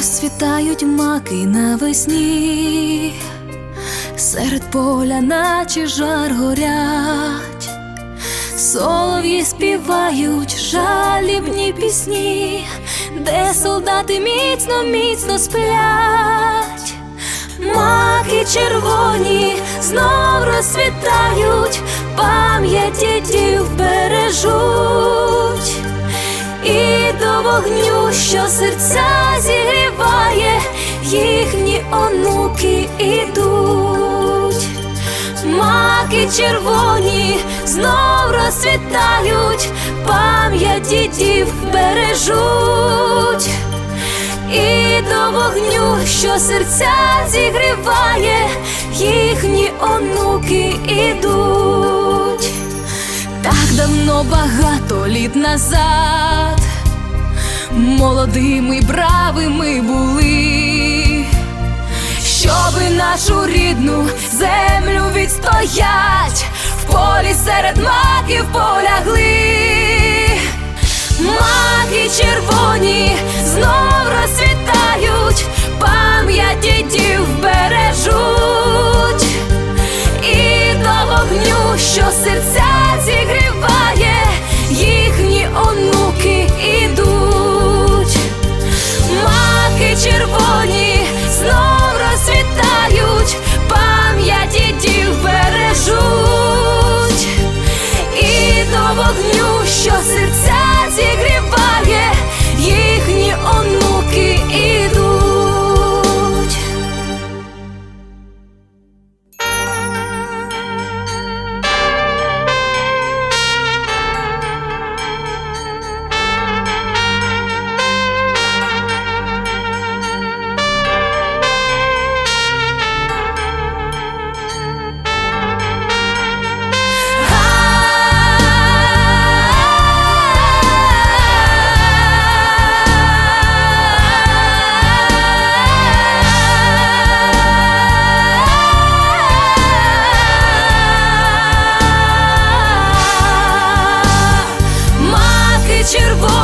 Розцвітають маки навесні, серед поля, наче жар горять, солов'ї співають жалібні пісні, де солдати міцно, міцно сплять, маки червоні знов розцвітають, пам'ять дідів бережуть. І до вогню, що серця зігріває, їхні онуки ідуть, маки червоні знов розцвітають, пам'ять дідів бережуть, і до вогню, що серця зігріває, їхні онуки ідуть. Давно багато літ назад. Молодими бравими були, щоби нашу рідну землю відстоять, в полі серед маків полягли, червоний.